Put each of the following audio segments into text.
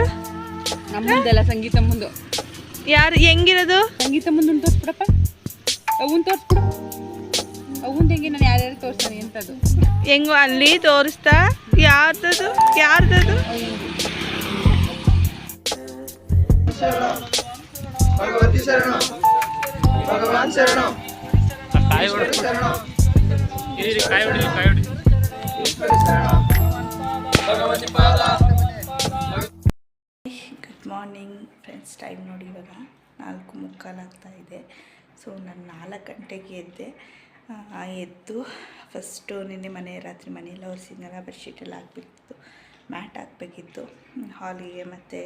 ತಗೊಂಡು ಮುಂದೆಲ್ಲ ಸಂಗೀತ ಮುಂದು. ಯಾರು ಹೆಂಗಿರೋದು? ಸಂಗೀತ ಮುಂದೆ ತೋರಿಸ್ಬಿಡಪ್ಪ. ಅವನ್ ತೋರಿಸ್ಬಿಡು. ಅವನ್ ಹೆಂಗೆ ನಾನು ಯಾರ್ಯಾರು ತೋರಿಸ್ತಾನೆ ಎಂಥದ್ದು ಹೆಂಗೋ ಅಲ್ಲಿ ತೋರಿಸ್ತಾ? ಯಾರ್ದದು? ಯಾರ್ದದು? ಭಗವತಿ ಶರಣ ಭಗವಾನ್ ಶರಣ ಕಾಯಿ ಶರಣ ಹೊಡಿ ಕಾಯಿ ಹೊಡಿ ಭಗವತಿ ಪಾದ ಮಾರ್ನಿಂಗ್ ಫ್ರೆಂಡ್ಸ್ ಟೈಮ್ ನೋಡಿ ಇವಾಗ ನಾಲ್ಕು ಮುಕ್ಕಾಲಾಗ್ತಾ ಇದೆ. ಸೊ ನಾನು ನಾಲ್ಕು ಗಂಟೆಗೆ ಎದ್ದೆ. ಎದ್ದು ಫಸ್ಟು ನಿನ್ನೆ ಮನೆ, ರಾತ್ರಿ ಮನೆಯೆಲ್ಲ ಒರೆಸಿದ್ನಲ್ಲ ಬೆಡ್ಶೀಟೆಲ್ಲ ಹಾಕ್ಬೇಕಿತ್ತು ಮ್ಯಾಟ್ ಹಾಕಬೇಕಿತ್ತು. ಹಾಲಿಗೆ ಮತ್ತು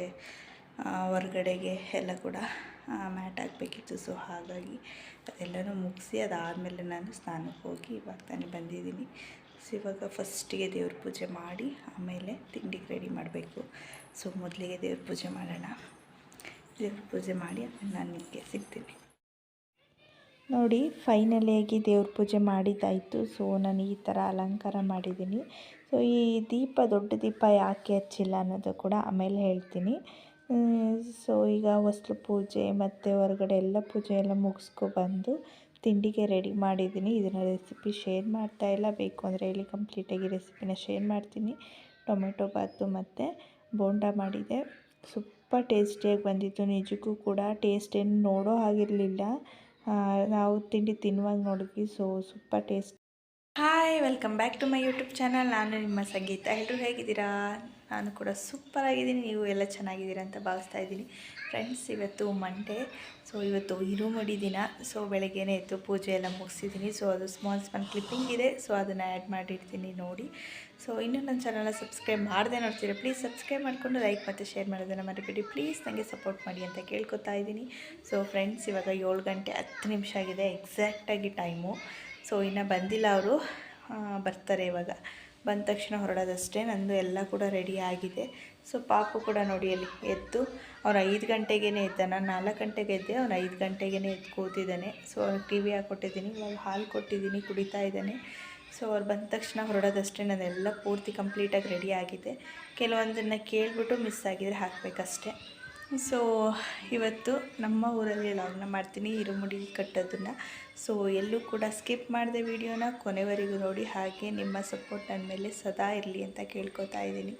ಹೊರಗಡೆಗೆ ಎಲ್ಲ ಕೂಡ ಮ್ಯಾಟ್ ಹಾಕಬೇಕಿತ್ತು. ಸೊ ಹಾಗಾಗಿ ಅದೆಲ್ಲನೂ ಮುಗಿಸಿ ಅದಾದಮೇಲೆ ನಾನು ಸ್ನಾನಕ್ಕೆ ಹೋಗಿ ಇವಾಗ ತಾನೇ ಬಂದಿದ್ದೀನಿ. ಸೊ ಇವಾಗ ಫಸ್ಟಿಗೆ ದೇವ್ರ ಪೂಜೆ ಮಾಡಿ ಆಮೇಲೆ ತಿಂಡಿಗೆ ರೆಡಿ ಮಾಡಬೇಕು. ಸೊ ಮೊದಲಿಗೆ ದೇವ್ರ ಪೂಜೆ ಮಾಡೋಣ. ದೇವ್ರ ಪೂಜೆ ಮಾಡಿ ಆಮೇಲೆ ನಾನು ನಿಮಗೆ ಸಿಗ್ತೀನಿ. ನೋಡಿ ಫೈನಲಿಯಾಗಿ ದೇವ್ರ ಪೂಜೆ ಮಾಡಿದ್ದಾಯಿತು. ಸೊ ನಾನು ಈ ಥರ ಅಲಂಕಾರ ಮಾಡಿದ್ದೀನಿ. ಸೊ ಈ ದೀಪ, ದೊಡ್ಡ ದೀಪ ಯಾಕೆ ಹಚ್ಚಿಲ್ಲ ಅನ್ನೋದು ಕೂಡ ಆಮೇಲೆ ಹೇಳ್ತೀನಿ. ಸೊ ಈಗ ಹೊಸ್ಲು ಪೂಜೆ ಮತ್ತು ಹೊರಗಡೆ ಎಲ್ಲ ಪೂಜೆ ಎಲ್ಲ ಮುಗಿಸ್ಕೊಬಂದು ತಿಂಡಿಗೆ ರೆಡಿ ಮಾಡಿದ್ದೀನಿ. ಇದನ್ನು ರೆಸಿಪಿ ಶೇರ್ ಮಾಡ್ತಾ ಇಲ್ಲ. ಬೇಕು ಅಂದರೆ ಇಲ್ಲಿ ಕಂಪ್ಲೀಟಾಗಿ ರೆಸಿಪಿನ ಶೇರ್ ಮಾಡ್ತೀನಿ. ಟೊಮೆಟೊ ಬಾತು ಮತ್ತು ಬೋಂಡ ಮಾಡಿದೆ. ಸೂಪರ್ ಟೇಸ್ಟಿಯಾಗಿ ಬಂದಿತ್ತು. ನಿಜಕ್ಕೂ ಕೂಡ ಟೇಸ್ಟ್ ಏನು ನೋಡೋ ಹಾಗಿರಲಿಲ್ಲ. ನಾವು ತಿಂಡಿ ತಿನ್ನುವಾಗ ನೋಡಿದ್ವಿ. So super taste hi welcome back to my YouTube channel ನಾನು ನಿಮ್ಮ ಸಂಗೀತ. ಎಲ್ಲರೂ ಹೇಗಿದ್ದೀರಾ? ನಾನು ಕೂಡ ಸೂಪರ್ ಆಗಿದ್ದೀನಿ. ನೀವು ಎಲ್ಲ ಚೆನ್ನಾಗಿದ್ದೀರಾ ಅಂತ ಭಾವಿಸ್ತಾ ಇದ್ದೀನಿ. ಫ್ರೆಂಡ್ಸ್ ಇವತ್ತು ಮಂಡೇ ಸೊ ಇವತ್ತು ಇರುಮಡಿ ದಿನ. ಸೊ ಬೆಳಗ್ಗೆನೇ ಇತ್ತು ಪೂಜೆ ಎಲ್ಲ ಮುಗಿಸಿದ್ದೀನಿ. ಸೊ ಅದು ಸ್ಮಾಲ್ ಸ್ಮಾಲ್ ಕ್ಲಿಪ್ಪಿಂಗ್ ಇದೆ. ಸೊ ಅದನ್ನು ಆ್ಯಡ್ ಮಾಡಿರ್ತೀನಿ ನೋಡಿ. ಸೊ ಇನ್ನೂ ನನ್ನ ಚಾನಲ್ನ ಸಬ್ಸ್ಕ್ರೈಬ್ ಮಾಡದೆ ನೋಡ್ತೀರಾ? ಪ್ಲೀಸ್ ಸಬ್ಸ್ಕ್ರೈಬ್ ಮಾಡಿಕೊಂಡು ಲೈಕ್ ಮತ್ತು ಶೇರ್ ಮಾಡೋದನ್ನು ಮರಿಬೇಡಿ. ಪ್ಲೀಸ್ ನನಗೆ ಸಪೋರ್ಟ್ ಮಾಡಿ ಅಂತ ಕೇಳ್ಕೊತಾ ಇದ್ದೀನಿ. ಸೊ ಫ್ರೆಂಡ್ಸ್ ಇವಾಗ ಏಳು ಗಂಟೆ ಹತ್ತು ನಿಮಿಷ ಆಗಿದೆ. ಎಕ್ಸಾಕ್ಟಾಗಿ ಟೈಮು ಸೊ, ಇನ್ನು ಬಂದಿಲ್ಲ ಅವರು. ಬರ್ತಾರೆ ಇವಾಗ. ಬಂದ ತಕ್ಷಣ ಹೊರಡೋದಷ್ಟೇ. ನಂದು ಎಲ್ಲ ಕೂಡ ರೆಡಿ ಆಗಿದೆ. ಸೊ, ಪಾಪು ಕೂಡ ನೋಡಿ ಅಲ್ಲಿ ಎದ್ದು, ಅವ್ನು ಐದು ಗಂಟೆಗೇ ಎದ್ದ. ನಾನು ನಾಲ್ಕು ಗಂಟೆಗೆ ಎದ್ದೆ, ಅವ್ನು ಐದು ಗಂಟೆಗೇ ಎದ್ದು ಕೂತಿದ್ದಾನೆ. ಸೊ, ಅವ್ನಿಗೆ ಟಿ ವಿ ಹಾಕ್ಕೊಟ್ಟಿದ್ದೀನಿ ಇವಾಗ ಹಾಲು ಕೊಟ್ಟಿದ್ದೀನಿ, ಕುಡಿತಾ ಇದ್ದಾನೆ. ಸೊ, ಅವ್ರು ಬಂದ ತಕ್ಷಣ ಹೊರಡೋದಷ್ಟೇ. ನಾನೆಲ್ಲ ಪೂರ್ತಿ ಕಂಪ್ಲೀಟಾಗಿ ರೆಡಿ ಆಗಿದೆ. ಕೆಲವೊಂದನ್ನು ಕೇಳಿಬಿಟ್ಟು ಮಿಸ್ ಆಗಿದ್ರೆ ಹಾಕಬೇಕಷ್ಟೆ. ಸೊ ಇವತ್ತು ನಮ್ಮ ಊರಲ್ಲಿ ಲಾಗ್ನ ಮಾಡ್ತೀನಿ, ಇರುಮುಡಿ ಕಟ್ಟೋದನ್ನು. ಸೊ ಎಲ್ಲೂ ಕೂಡ ಸ್ಕಿಪ್ ಮಾಡಿದೆ ವಿಡಿಯೋನ, ಕೊನೆವರೆಗೂ ನೋಡಿ, ಹಾಗೆ ನಿಮ್ಮ ಸಪೋರ್ಟ್ ನನ್ನ ಮೇಲೆ ಸದಾ ಇರಲಿ ಅಂತ ಕೇಳ್ಕೊತಾ ಇದ್ದೀನಿ.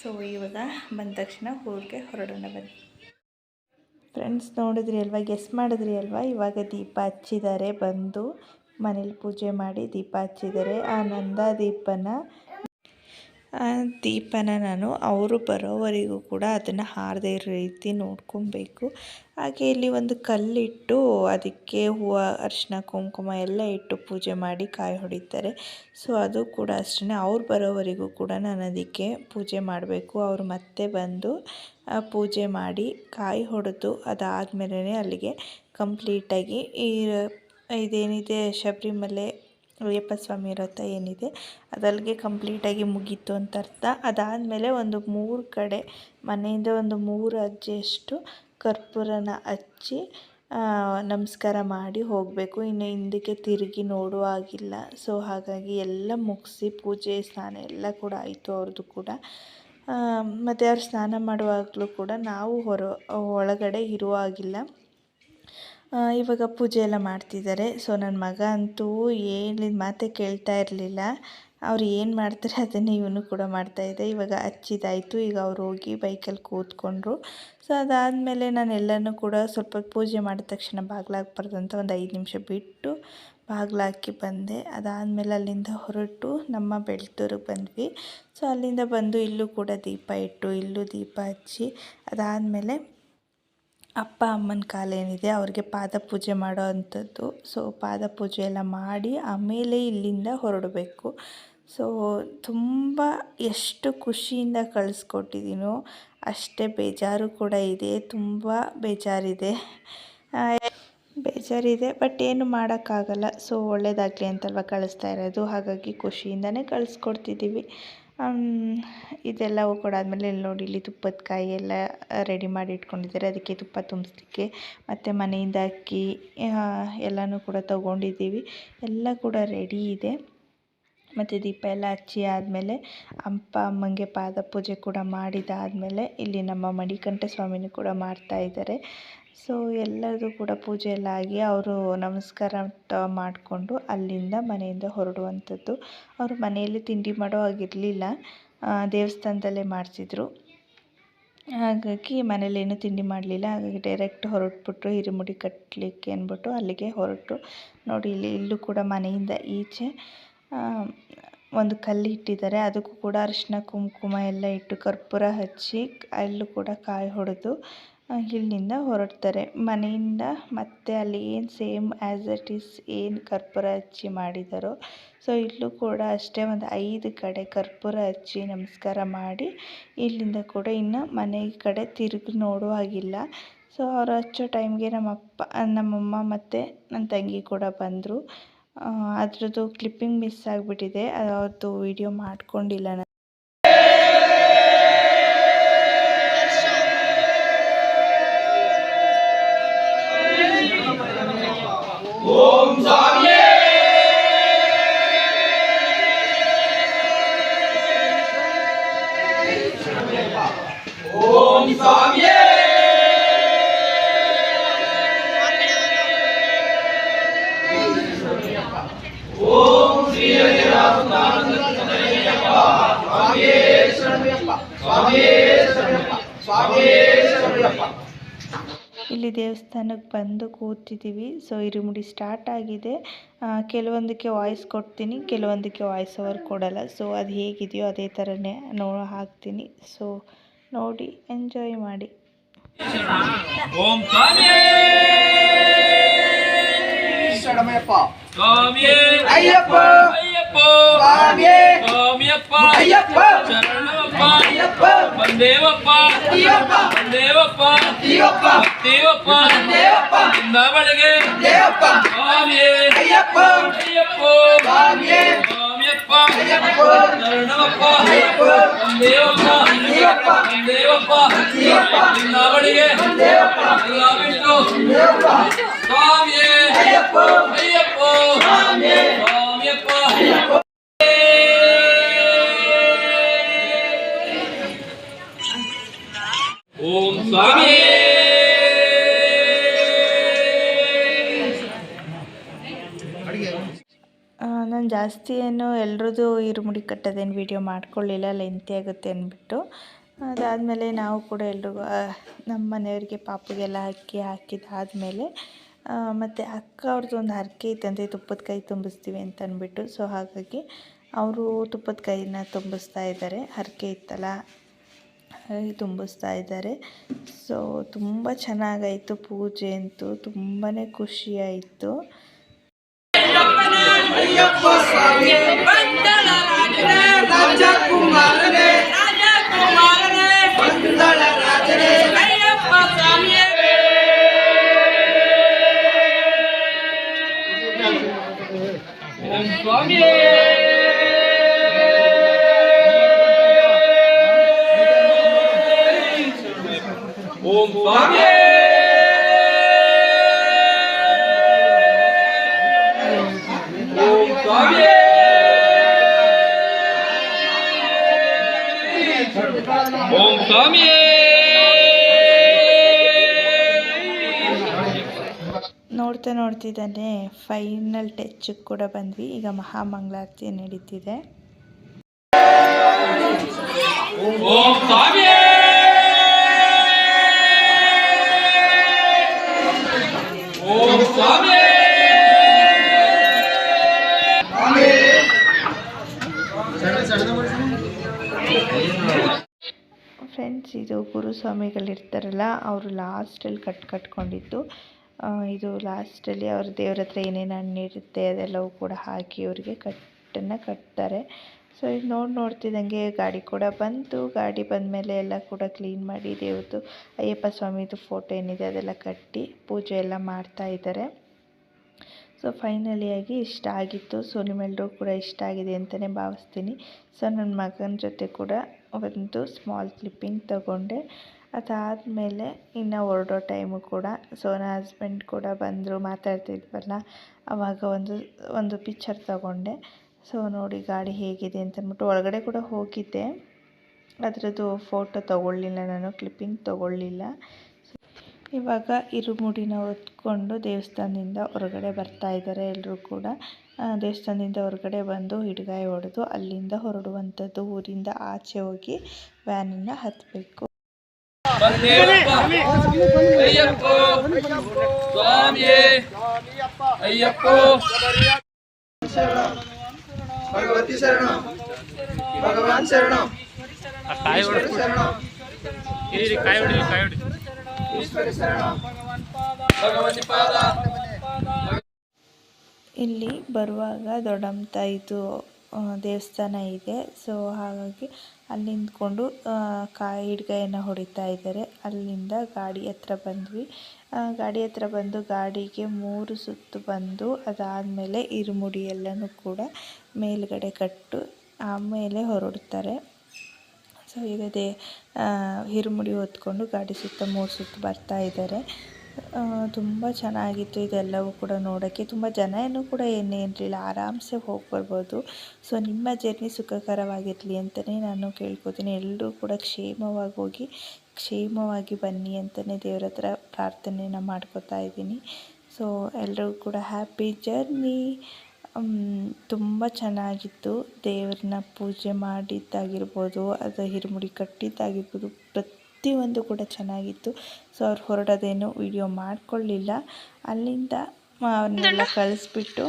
ಸೊ ಇವಾಗ ಬಂದ ತಕ್ಷಣ ಊರಿಗೆ ಹೊರಡೋಣ ಬನ್ನಿ. ಫ್ರೆಂಡ್ಸ್ ನೋಡಿದ್ರಿ ಅಲ್ವಾ ಗೆಸ್ ಮಾಡಿದ್ರಿ ಅಲ್ವಾ? ಇವಾಗ ದೀಪ ಹಚ್ಚಿದ್ದಾರೆ, ಬಂದು ಮನೇಲಿ ಪೂಜೆ ಮಾಡಿ ದೀಪ ಹಚ್ಚಿದ್ದಾರೆ. ಆ ನಂದ ದೀಪನ ದೀಪನ ನಾನು ಅವರು ಬರೋವರೆಗೂ ಕೂಡ ಅದನ್ನು ಹಾರದೇ ರೀತಿ ನೋಡ್ಕೊಬೇಕು. ಹಾಗೆ ಇಲ್ಲಿ ಒಂದು ಕಲ್ಲಿಟ್ಟು ಅದಕ್ಕೆ ಹೂವು ಅರಿಶಿನ ಕುಂಕುಮ ಎಲ್ಲ ಇಟ್ಟು ಪೂಜೆ ಮಾಡಿ ಕಾಯಿ ಹೊಡಿತಾರೆ. ಸೊ ಅದು ಕೂಡ ಅಷ್ಟೇ ಅವ್ರು ಬರೋವರೆಗೂ ಕೂಡ ನಾನು ಅದಕ್ಕೆ ಪೂಜೆ ಮಾಡಬೇಕು. ಅವರು ಮತ್ತೆ ಬಂದು ಪೂಜೆ ಮಾಡಿ ಕಾಯಿ ಹೊಡೆದು ಅದಾದಮೇಲೆ ಅಲ್ಲಿಗೆ ಕಂಪ್ಲೀಟಾಗಿ ಈ, ಇದೇನಿದೆ ಶಬರಿಮಲೆ ಅಯ್ಯಪ್ಪ ಸ್ವಾಮಿ ವ್ರತ ಏನಿದೆ ಅದಲ್ಲಿಗೆ ಕಂಪ್ಲೀಟಾಗಿ ಮುಗೀತು ಅಂತ ಅರ್ಥ. ಅದಾದಮೇಲೆ ಒಂದು ಮೂರು ಕಡೆ ಮನೆಯಿಂದ ಒಂದು ಮೂರು ಅಜ್ಜಿಯಷ್ಟು ಕರ್ಪೂರನ ಹಚ್ಚಿ ನಮಸ್ಕಾರ ಮಾಡಿ ಹೋಗಬೇಕು. ಇನ್ನು ಹಿಂದಕ್ಕೆ ತಿರುಗಿ ನೋಡುವ ಹಾಗಿಲ್ಲ ಸೊ ಹಾಗಾಗಿ ಎಲ್ಲ ಮುಗಿಸಿ ಪೂಜೆ ಸ್ನಾನ ಎಲ್ಲ ಕೂಡ ಆಯಿತು ಅವ್ರದ್ದು ಕೂಡ. ಮತ್ತು ಅವ್ರು ಸ್ನಾನ ಮಾಡುವಾಗಲೂ ಕೂಡ ನಾವು ಹೊರ ಒಳಗಡೆ ಇರುವ ಹಾಗಿಲ್ಲ ಆ, ಇವಾಗ ಪೂಜೆ ಎಲ್ಲ ಮಾಡ್ತಿದ್ದಾರೆ. ಸೊ ನನ್ನ ಮಗ ಅಂತೂ ಹೇಳಿದ ಮಾತೇ ಕೇಳ್ತಾ ಇರಲಿಲ್ಲ. ಅವ್ರು ಏನು ಮಾಡ್ತಾರೆ ಅದನ್ನೇ ಇವನು ಕೂಡ ಮಾಡ್ತಾಯಿದ್ದೆ ಇವಾಗ ಹಚ್ಚಿದಾಯಿತು. ಈಗ ಅವ್ರು ಹೋಗಿ ಬೈಕಲ್ಲಿ ಕೂತ್ಕೊಂಡ್ರು. ಸೊ ಅದಾದಮೇಲೆ ನಾನು ಎಲ್ಲನೂ ಕೂಡ ಸ್ವಲ್ಪ ಪೂಜೆ ಮಾಡಿದ ತಕ್ಷಣ ಬಾಗಿಲು ಹಾಕ್ಬಾರ್ದು ಅಂತ ಒಂದು ಐದು ನಿಮಿಷ ಬಿಟ್ಟು ಬಾಗಿಲಾಗಿ ಹಾಕಿ ಬಂದೆ. ಅದಾದಮೇಲೆ ಅಲ್ಲಿಂದ ಹೊರಟು ನಮ್ಮ ಬೆಳ್ತೂರಿಗೆ ಬಂದ್ವಿ. ಸೊ ಅಲ್ಲಿಂದ ಬಂದು ಇಲ್ಲೂ ಕೂಡ ದೀಪ ಇಟ್ಟು, ಇಲ್ಲೂ ದೀಪ ಹಚ್ಚಿ, ಅದಾದಮೇಲೆ ಅಪ್ಪ ಅಮ್ಮನ ಕಾಲ ಏನಿದೆ ಅವ್ರಿಗೆ ಪಾದ ಪೂಜೆ ಮಾಡೋ ಅಂಥದ್ದು ಸೊ ಪಾದ ಪೂಜೆ ಎಲ್ಲ ಮಾಡಿ ಆಮೇಲೆ ಇಲ್ಲಿಂದ ಹೊರಡಬೇಕು. ಸೊ ತುಂಬ ಎಷ್ಟು ಖುಷಿಯಿಂದ ಕಳಿಸ್ಕೊಟ್ಟಿದ್ದೀನೋ ಅಷ್ಟೇ ಬೇಜಾರು ಕೂಡ ಇದೆ. ತುಂಬ ಬೇಜಾರಿದೆ. ಬೇಜಾರಿದೆ ಬಟ್ ಏನು ಮಾಡೋಕ್ಕಾಗಲ್ಲ. ಸೊ ಒಳ್ಳೇದಾಗಲಿ ಅಂತಲ್ವ ಕಳಿಸ್ತಾ ಇರೋದು. ಹಾಗಾಗಿ ಖುಷಿಯಿಂದನೇ ಕಳಿಸ್ಕೊಡ್ತಿದ್ದೀವಿ. ಇದೆಲ್ಲವೂ ಕೂಡ ಆದಮೇಲೆ ಇಲ್ಲಿ ನೋಡಿ, ಇಲ್ಲಿ ತುಪ್ಪದ ಕಾಯಿ ಎಲ್ಲ ರೆಡಿ ಮಾಡಿ ಇಟ್ಕೊಂಡಿದ್ದಾರೆ. ಅದಕ್ಕೆ ತುಪ್ಪ ತುಂಬಿಸ್ಲಿಕ್ಕೆ ಮತ್ತು ಮನೆಯಿಂದ ಅಕ್ಕಿ ಎಲ್ಲನೂ ಕೂಡ ತೊಗೊಂಡಿದ್ದೀವಿ. ಎಲ್ಲ ಕೂಡ ರೆಡಿ ಇದೆ. ಮತ್ತು ದೀಪ ಎಲ್ಲ ಹಚ್ಚಿ ಆದಮೇಲೆ ಅಪ್ಪ ಅಮ್ಮಂಗೆ ಪಾದ ಪೂಜೆ ಕೂಡ ಮಾಡಿದಾದಮೇಲೆ ಇಲ್ಲಿ ನಮ್ಮ ಮಣಿಕಂಠ ಸ್ವಾಮಿನೂ ಕೂಡ ಮಾಡ್ತಾ ಇದ್ದಾರೆ. ಸೊ ಎಲ್ಲರದು ಕೂಡ ಪೂಜೆ ಎಲ್ಲ ಆಗಿ ಅವರು ನಮಸ್ಕಾರ ಮಾಡಿಕೊಂಡು ಅಲ್ಲಿಂದ ಮನೆಯಿಂದ ಹೊರಡುವಂಥದ್ದು. ಅವರು ಮನೆಯಲ್ಲಿ ತಿಂಡಿ ಮಾಡೋ ಹಾಗಿರಲಿಲ್ಲ. ದೇವಸ್ಥಾನದಲ್ಲೇ ಮಾಡಿಸಿದ್ರು. ಹಾಗಾಗಿ ಮನೇಲೇನು ತಿಂಡಿ ಮಾಡಲಿಲ್ಲ. ಹಾಗಾಗಿ ಡೈರೆಕ್ಟ್ ಹೊರಟ್ಬಿಟ್ರು, ಹಿರಿಮುಡಿ ಕಟ್ಟಲಿಕ್ಕೆ ಅಂದ್ಬಿಟ್ಟು ಅಲ್ಲಿಗೆ ಹೊರಟು. ನೋಡಿ, ಇಲ್ಲಿ, ಇಲ್ಲೂ ಕೂಡ ಮನೆಯಿಂದ ಈಚೆ ಒಂದು ಕಲ್ಲು ಇಟ್ಟಿದ್ದಾರೆ. ಅದಕ್ಕೂ ಕೂಡ ಅರಿಶಿನ, ಕುಂಕುಮ ಎಲ್ಲ ಇಟ್ಟು ಕರ್ಪೂರ ಹಚ್ಚಿ ಅಲ್ಲೂ ಕೂಡ ಕಾಯಿ ಹೊಡೆದು ಇಲ್ಲಿಂದ ಹೊರಡ್ತಾರೆ. ಮನೆಯಿಂದ ಮತ್ತೆ ಅಲ್ಲಿ ಏನು ಸೇಮ್ ಆ್ಯಸ್ ಇಟ್ ಈಸ್ ಏನು ಕರ್ಪೂರ ಹಚ್ಚಿ ಮಾಡಿದಾರೋ ಸೊ ಇಲ್ಲೂ ಕೂಡ ಅಷ್ಟೇ ಒಂದು ಐದು ಕಡೆ ಕರ್ಪೂರ ಹಚ್ಚಿ ನಮಸ್ಕಾರ ಮಾಡಿ ಇಲ್ಲಿಂದ ಕೂಡ ಇನ್ನು ಮನೆ ಕಡೆ ತಿರುಗಿ ನೋಡೋ ಹಾಗಿಲ್ಲ. ಸೊ ಅವ್ರು ಹಚ್ಚೋ ಟೈಮ್ಗೆ ನಮ್ಮಪ್ಪ ನಮ್ಮಮ್ಮ ಮತ್ತು ನನ್ನ ತಂಗಿ ಕೂಡ ಬಂದರು. ಅದರದ್ದು ಕ್ಲಿಪ್ಪಿಂಗ್ ಮಿಸ್ ಆಗಿಬಿಟ್ಟಿದೆ. ಅವ್ರದ್ದು ವಿಡಿಯೋ ಮಾಡಿಕೊಂಡಿಲ್ಲ ನಾನು. ಇಲ್ಲಿ ದೇವಸ್ಥಾನಕ್ಕೆ ಬಂದು ಕೂತಿದ್ದೀವಿ. ಸೊ ಇರುಮುಡಿ ಸ್ಟಾರ್ಟ್ ಆಗಿದೆ. ಆ, ಕೆಲವೊಂದಕ್ಕೆ ವಾಯ್ಸ್ ಕೊಡ್ತೀನಿ ಕೆಲವೊಂದಕ್ಕೆ ವಾಯ್ಸ್ ಓವರ್ ಕೊಡಲ್ಲ. ಸೊ ಅದು ಹೇಗಿದೆಯೋ ಅದೇ ಥರನೇ ನೋ ಹಾಕ್ತೀನಿ. ಸೊ ನೋಡಿ ಎಂಜಾಯ್ ಮಾಡಿ. ಓಂ ಅಯ್ಯಪ್ಪ! ಅಯ್ಯಪ್ಪ ಸ್ವಾಮಿ ಸ್ವಾಮಿಯಪ್ಪ ಅಯ್ಯಪ್ಪ ಶರಣಪ್ಪ ಅಯ್ಯಪ್ಪ ಬಂದೇವಪ್ಪ ಅಯ್ಯಪ್ಪ ಬಂದೇವಪ್ಪ ಅಯ್ಯಪ್ಪ ದೇವಪ್ಪ ದೇವಪ್ಪ ಬಳಿಗೆ ದೇವಪ್ಪ ಸ್ವಾಮಿ ಅಯ್ಯಪ್ಪ ಅಯ್ಯಪ್ಪ ಸ್ವಾಮಿ ಸ್ವಾಮಿಯಪ್ಪ ಅಯ್ಯಪ್ಪ ಶರಣವಪ್ಪ ಅಯ್ಯಪ್ಪ ನಾನು ಜಾಸ್ತಿ ಏನು ಎಲ್ರದ್ದು ಇರುಮುಡಿ ಕಟ್ಟೋದೇನು ವೀಡಿಯೋ ಮಾಡ್ಕೊಳ್ಳಿಲ್ಲ ಲೆಂತಿ ಆಗುತ್ತೆ ಅಂದ್ಬಿಟ್ಟು ಅದಾದಮೇಲೆ ನಾವು ಕೂಡ ಎಲ್ರಿಗೂ ನಮ್ಮ ಮನೆಯವ್ರಿಗೆ ಹಾಕಿ ಅಕ್ಕಿ ಹಾಕಿದಾದಮೇಲೆ ಮತ್ತು ಅಕ್ಕ ಅವ್ರದ್ದು ಒಂದು ಹರಕೆ ಇತ್ತಂತೆ ತುಪ್ಪದ ಕೈ ತುಂಬಿಸ್ತೀವಿ ಅಂತ ಅಂದ್ಬಿಟ್ಟು ಸೊ ಹಾಗಾಗಿ ಅವರು ತುಪ್ಪದ ಕೈನ ತುಂಬಿಸ್ತಾ ಇದ್ದಾರೆ. ಹರಕೆ ಇತ್ತಲ್ಲ ತುಂಬಿಸ್ತಾ ಇದ್ದಾರೆ. ಸೊ ತುಂಬ ಚೆನ್ನಾಗಾಯಿತು ಪೂಜೆ ಅಂತೂ. ತುಂಬಾ ಖುಷಿಯಾಯಿತು. ಅಯ್ಯಪ್ಪ ಸ್ವಾಮಿ ರಾಜಕುಮಾರನೇ ಬಂದಳ ರಾಜನೇ ಓಂ ಸ್ವಾಮಿ ಓಂ ಸ್ವಾಮಿ ನೋಡ್ತಾ ನೋಡ್ತಿದ್ದಾನೆ. ಫೈನಲ್ ಟಚ್ ಕೂಡ ಬಂದ್ವಿ. ಈಗ ಮಹಾಮಂಗಳಾರತಿ ನಡೀತಿದೆ. ಫ್ರೆಂಡ್ಸ್ ಇದು ಗುರುಸ್ವಾಮಿಗಳಿರ್ತಾರಲ್ಲ ಅವರು ಲಾಸ್ಟಲ್ಲಿ ಕಟ್ ಕಟ್ಕೊಂಡಿದ್ದು. ಇದು ಲಾಸ್ಟಲ್ಲಿ ಅವ್ರ ದೇವ್ರ ಹತ್ರ ಏನೇನು ಹಣ್ಣಿರುತ್ತೆ ಅದೆಲ್ಲವೂ ಕೂಡ ಹಾಕಿ ಅವರಿಗೆ ಕಟ್ಟನ್ನು ಕಟ್ತಾರೆ. ಸೊ ಇದು ನೋಡಿ ನೋಡ್ತಿದ್ದಂಗೆ ಗಾಡಿ ಕೂಡ ಬಂತು. ಗಾಡಿ ಬಂದಮೇಲೆ ಎಲ್ಲ ಕೂಡ ಕ್ಲೀನ್ ಮಾಡಿ ದೇವ್ರದ್ದು ಅಯ್ಯಪ್ಪ ಸ್ವಾಮಿದು ಫೋಟೋ ಏನಿದೆ ಅದೆಲ್ಲ ಕಟ್ಟಿ ಪೂಜೆ ಎಲ್ಲ ಮಾಡ್ತಾ ಇದ್ದಾರೆ. ಸೊ ಆಗಿ ಇಷ್ಟ ಆಗಿತ್ತು. ಸೊ ನಿಮ್ಮೆಲ್ಲರೂ ಕೂಡ ಇಷ್ಟ ಆಗಿದೆ ಅಂತಲೇ ಭಾವಿಸ್ತೀನಿ. ಸೊ ನನ್ನ ಮಗನ ಜೊತೆ ಕೂಡ ಒಂದು ಸ್ಮಾಲ್ ಕ್ಲಿಪ್ಪಿಂಗ್ ತಗೊಂಡೆ. ಅದಾದಮೇಲೆ ಇನ್ನು ಹೊರಡೋ ಟೈಮು ಕೂಡ. ಸೊ ನನ್ನ ಹಸ್ಬೆಂಡ್ ಕೂಡ ಬಂದರು, ಮಾತಾಡ್ತಿದ್ವಲ್ಲ ಆವಾಗ ಒಂದು ಒಂದು ಪಿಕ್ಚರ್ ತಗೊಂಡೆ. ಸೊ ನೋಡಿ ಗಾಡಿ ಹೇಗಿದೆ ಅಂತ ಅಂದ್ಬಿಟ್ಟು ಒಳಗಡೆ ಕೂಡ ಹೋಗಿದ್ದೆ. ಅದರದ್ದು ಫೋಟೋ ತೊಗೊಳ್ಳಿಲ್ಲ ನಾನು ಕ್ಲಿಪ್ಪಿಂಗ್ ತಗೊಳ್ಳಿಲ್ಲ. ಇವಾಗ ಇರುಮುಡಿನ ಹೊತ್ಕೊಂಡು ದೇವಸ್ಥಾನದಿಂದ ಹೊರಗಡೆ ಬರ್ತಾ ಇದ್ದಾರೆ ಎಲ್ಲರೂ ಕೂಡ. ದೇವಸ್ಥಾನದಿಂದ ಹೊರಗಡೆ ಬಂದು ಹಿಡ್ಗಾಯಿ ಹೊಡೆದು ಅಲ್ಲಿಂದ ಹೊರಡುವಂಥದ್ದು ಊರಿಂದ ಆಚೆ ಹೋಗಿ ವ್ಯಾನನ್ನು ಹತ್ತಬೇಕು ಅಯ್ಯಪ್ಪ. ಸ್ವಾಮಿಯೇ. ಅಯ್ಯಪ್ಪ. ಭಗವತಿ ಶರಣ. ಭಗವಾನ್ ಶರಣ. ಶರಣ. ಭಗವತಿ ಪಾದ. ಇಲ್ಲಿ ಬರುವಾಗ ದೊಡ್ಡಮ್ಮತಾಯಿದು ದೇವಸ್ಥಾನ ಇದೆ. ಸೊ ಹಾಗಾಗಿ ಅಲ್ಲಿ ನಿಂತ್ಕೊಂಡು ಕಾಯಿ ಹಿಡ್ಗಾಯನ್ನು ಹೊಡಿತಾ ಇದ್ದಾರೆ. ಅಲ್ಲಿಂದ ಗಾಡಿ ಹತ್ರ ಬಂದ್ವಿ. ಗಾಡಿ ಹತ್ರ ಬಂದು ಗಾಡಿಗೆ ಮೂರು ಸುತ್ತು ಬಂದು ಅದಾದಮೇಲೆ ಇರುಮುಡಿ ಎಲ್ಲನೂ ಕೂಡ ಮೇಲ್ಗಡೆ ಕಟ್ಟು, ಆಮೇಲೆ ಹೊರಡ್ತಾರೆ. ಸೊ ಈಗ ದೇ ಹಿರುಮುಡಿ ಹೊತ್ಕೊಂಡು ಗಾಡಿ ಸುತ್ತ ಮೂರು ಸುತ್ತು ಬರ್ತಾ ಇದ್ದಾರೆ. ತುಂಬ ಚೆನ್ನಾಗಿತ್ತು ಇದೆಲ್ಲವೂ ಕೂಡ ನೋಡೋಕ್ಕೆ. ತುಂಬ ಜನ ಏನು ಕೂಡ ಏನೇನಿರಲಿಲ್ಲ ಆರಾಮ್ಸೆ ಹೋಗಿ ಬರ್ಬೋದು. ಸೊ ನಿಮ್ಮ ಜರ್ನಿ ಸುಖಕರವಾಗಿರಲಿ ಅಂತಲೇ ನಾನು ಕೇಳ್ಕೊತೀನಿ. ಎಲ್ಲರೂ ಕೂಡ ಕ್ಷೇಮವಾಗಿ ಹೋಗಿ, ಕ್ಷೇಮವಾಗಿ ಬನ್ನಿ ಅಂತಲೇ ದೇವ್ರ ಹತ್ರ ಪ್ರಾರ್ಥನೆನ ಮಾಡ್ಕೋತಾ ಇದ್ದೀನಿ. ಸೊ ಎಲ್ಲರಿಗೂ ಕೂಡ ಹ್ಯಾಪಿ ಜರ್ನಿ ತುಂಬ ಚೆನ್ನಾಗಿತ್ತು. ದೇವ್ರನ್ನ ಪೂಜೆ ಮಾಡಿದ್ದಾಗಿರ್ಬೋದು, ಅದು ಹಿರುಮುಡಿ ಕಟ್ಟಿದ್ದಾಗಿರ್ಬೋದು ಪ್ರತಿಯೊಂದು ಕೂಡ ಚೆನ್ನಾಗಿತ್ತು. ಸೊ ಅವ್ರು ಹೊರಡೋದೇನು ವಿಡಿಯೋ ಮಾಡಿಕೊಳ್ಳಿಲ್ಲ. ಅಲ್ಲಿಂದ ಅವ್ರನ್ನೆಲ್ಲ ಕಳಿಸ್ಬಿಟ್ಟು.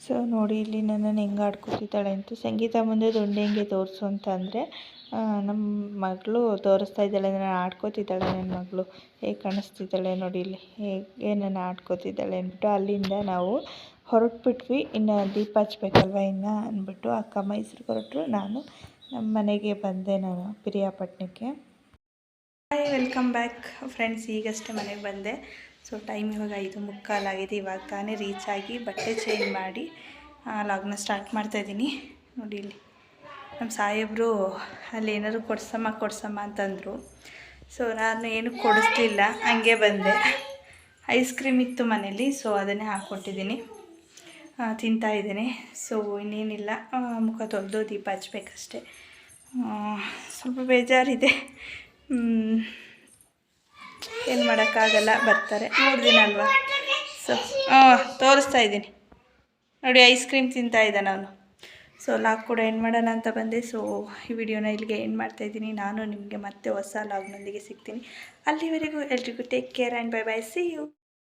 ಸೊ ನೋಡಿ, ಇಲ್ಲಿ ನನ್ನನ್ನು ಹೆಂಗೆ ಆಡ್ಕೊತಿದ್ದಾಳೆ ಅಂತ. ಸಂಗೀತ ಮುಂದೆ ದೊಣ್ಣೆ ಹೆಂಗೆ ತೋರಿಸು ಅಂತ ಅಂದರೆ ನಮ್ಮ ಮಗಳು ತೋರಿಸ್ತಾ ಇದ್ದಾಳೆ ನಾನು ಆಡ್ಕೋತಿದ್ದಾಳೆ ನನ್ನ ಮಗಳು. ಹೇಗೆ ಕಾಣಿಸ್ತಿದ್ದಾಳೆ ನೋಡಿ ಇಲ್ಲಿ. ಹೇಗೆ ನನ್ನ ಆಡ್ಕೋತಿದ್ದಾಳೆ ಅಂದ್ಬಿಟ್ಟು ಅಲ್ಲಿಂದ ನಾವು ಹೊರಟ್ಬಿಟ್ವಿ. ಇನ್ನು ದೀಪ ಹಚ್ಬೇಕಲ್ವ ಇನ್ನು ಅಂದ್ಬಿಟ್ಟು ಅಕ್ಕ ಮೈಸೂರಿಗೆ ಹೊರಟರು. ನಾನು ನಮ್ಮ ಮನೆಗೆ ಬಂದೆ ನಾನು ಪಿರಿಯಾಪಟ್ಟಣಕ್ಕೆ ಹಾಯ್ ವೆಲ್ಕಮ್ ಬ್ಯಾಕ್ ಫ್ರೆಂಡ್ಸ್ ಈಗಷ್ಟೇ ಮನೆಗೆ ಬಂದೆ. ಸೊ ಟೈಮ್ ಇವಾಗ ಐದು ಮುಕ್ಕಾಲಾಗಿದೆ ಇವಾಗ ತಾನೇ ರೀಚ್ ಆಗಿ ಬಟ್ಟೆ ಚೇಂಜ್ ಮಾಡಿ ಲಾಗ್ನ ಸ್ಟಾರ್ಟ್ ಮಾಡ್ತಾ ಇದ್ದೀನಿ. ನೋಡಿ ಇಲ್ಲಿ. ನಮ್ಮ ಸಾಹೇಬರು ಅಲ್ಲಿ ಏನಾದ್ರು ಕೊಡ್ಸಮ್ಮ ಕೊಡ್ಸಮ್ಮ ಅಂತಂದರು. ಸೊ ನಾನು ಏನು ಕೊಡಿಸ್ಲಿಲ್ಲ. ಹಂಗೆ ಬಂದೆ. ಐಸ್ ಕ್ರೀಮ್ ಇತ್ತು ಮನೇಲಿ ಸೊ ಅದನ್ನೇ ಹಾಕ್ಕೊಟ್ಟಿದ್ದೀನಿ. ತಿಂತಾ ಇದ್ದೀನಿ. ಸೊ ಇನ್ನೇನಿಲ್ಲ. ಮುಖ ತೊಳೆದು ದೀಪ ಹಚ್ಬೇಕಷ್ಟೆ. ಸ್ವಲ್ಪ ಬೇಜಾರಿದೆ. ಏನು ಮಾಡೋಕ್ಕಾಗಲ್ಲ, ಬರ್ತಾರೆ. ಮೂರು ದಿನ ಅಲ್ವಾ? ಸೊ ಹಾಂ ತೋರಿಸ್ತಾ ಇದ್ದೀನಿ. ನೋಡಿ ಐಸ್ ಕ್ರೀಮ್ ತಿಂತಾ ಇದ್ದಾನೆ ಅವನು. ಸೊ ಲಾಗ್ ಕೂಡ ಏನು ಮಾಡೋಣ ಅಂತ ಬಂದೆ. ಸೊ ಈ ವಿಡಿಯೋನ ಇಲ್ಲಿಗೆ ಏನು ಮಾಡ್ತಾಯಿದ್ದೀನಿ ನಾನು ನಿಮಗೆ ಮತ್ತೆ ಹೊಸ ಲಾಗ್ನೊಂದಿಗೆ ಸಿಗ್ತೀನಿ. ಅಲ್ಲಿವರೆಗೂ ಎಲ್ರಿಗೂ take care and bye bye see you